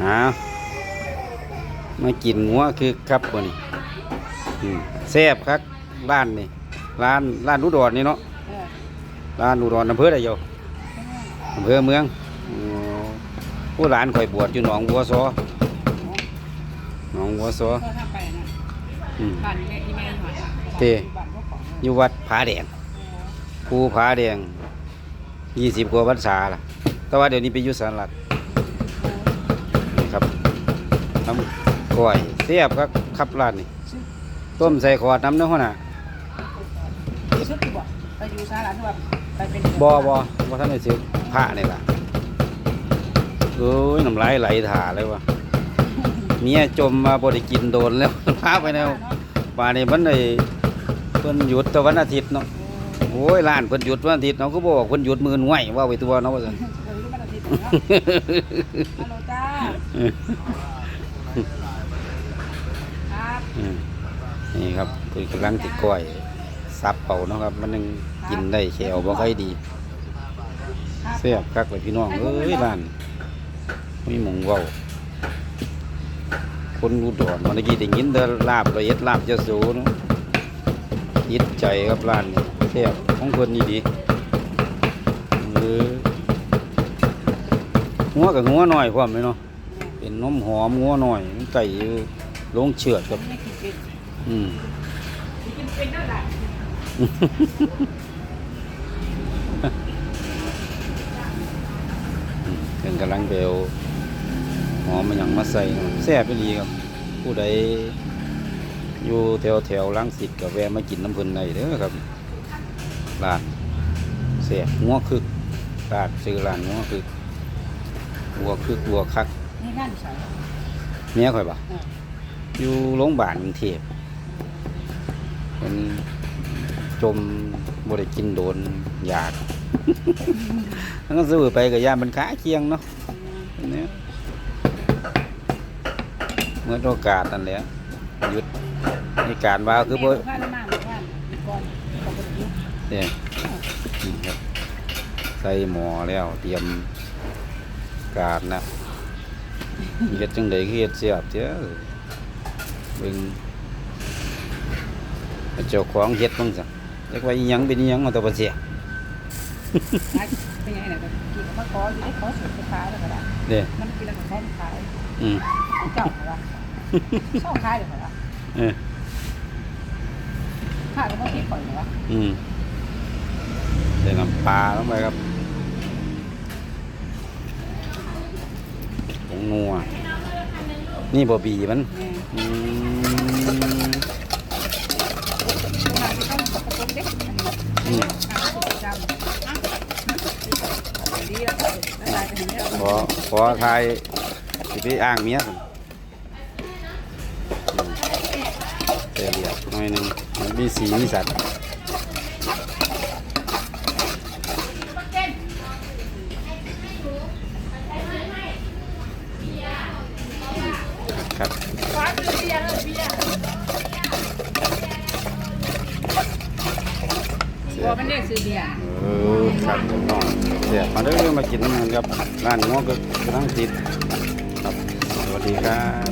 อ้าวมากินงัวคือครับวันนี้อืมแซ่บครับร้านนี่ร้านร้านอุดรนี่เนาะเออร้านอุดรอำเภอใดโยอำเภอเมืองอ๋อผู้หลานข่อยบวชอยู่หนองบัวซอหนองบัวซอก็ถ้าไปนะอืมบ้านแม่ที่แม่หน่อยเต้บ้านพวกของอยู่วัดผาแดงภูผาแดงยี่สิบกว่าพรรษาล่ะ แต่ว่าเดี๋ยวนี้ไปอยู่สารลัด ครับทำก้อยเสียบครับครับร้านนี่ต้มใส่ขวดน้ำเนื้อหัวหน้าชุดที่บอกไปอยู่สาราที่ว่าไปเป็นบอบอบ่ท่านได้ซื้อผ้านี่ล่ะเอ้ยน้ำลายไหลถ่าเลยวะเมียจมมาบ่ได้กินโดนแล้วพาไปแล้วป่านนี้มันได้เพิ่นหยุดแต่วันอาทิตย์เนาะโอ้ยร้านเพิ่นหยุดวันอาทิตย์เนาะก็บอกเพิ่นหยุดมือหน่วยว่าไปตัวเนาะว่าซั่นเดี๋ยว นี่ครับคือกำลังติดก้อยซับเป่านะครับ มันยังกินได้แขวบ่ค่อยดีเสียบคักเลยพี่น้องเอ้ยร้านมีหมงเว้าคนอุดรเมื่อกี้ได้ยินแต่ลาบละเอียดลาบเจะสูนะยิดใจครับร้านนี้เสียบของคนนี่ดีเอองัวกับงัวหน่อยพร้อมเลยเนาะ เป็นนมหอมงัวหน่อยมันไก่ลงเชือดครับ อืมเป็นนั่นแหละเป็นกำลังเบลหอมมันยังมาใส่เนาะแซ่บไปดีครับ ผู้ใดอยู่แถวแถวลังสิตกับแวะมากินน้ำพิ่นในเด้อครับร้านแซ่บงัวคึกร้านซื้อร้านงัวคึกวัวคึกวัวคัก นี่นั่นใส่เมียข่อยปะเอออยู่โรงพยาบาลกรุงเทพเป็นจมบ่ได้กินโดนยากแล้วก็ซื้อไปกับยามันขาเคียงเนาะอันเนี้ยเมื่อโอกาสนั่นแหละหยุดมีการว่าคือบ่แม่ข้าวน้ำมันบ้านก่อนปกติเนี่ยนี่ครับใส่หมอแล้วเตรียมการนะ เฮ็ดจังไดคือเฮ็ดเสียบเจ้าเบิ่งเจ้าของเฮ็ดบ้างซั่นจักว่าอีหยังเป็นอีหยังเอาแต่บ่เสียเป็นยังไงเนี่ยกินมะกออยู่ได้ขอสุดสุดท้ายแล้วก็ได้เด้มันกินแล้วก็ขอสุดท้ายอืมเจ้าเหรอวะชอบท้ายเลยเหรอวะเออข้าก็ไม่คิดก่อนเหรอวะอืมใส่น้ำปลาลงไปครับ งนัว นี่บอบีมันแม่อืมมาที่ต้องปกติเด็กอืมจำดีแล้วก็ละลายไปถึงเนี่ยขอขอทายสิไปอ้างเมียสิเสียเรียบหน่อยหนึงมันมีสีมีสัตว์ เรียกซื้อเบียร์เออครับพี่น้องเสียมาเด้อมากินน้ำมันครับร้านง้อก็กำลังติดครับสวัสดีครับ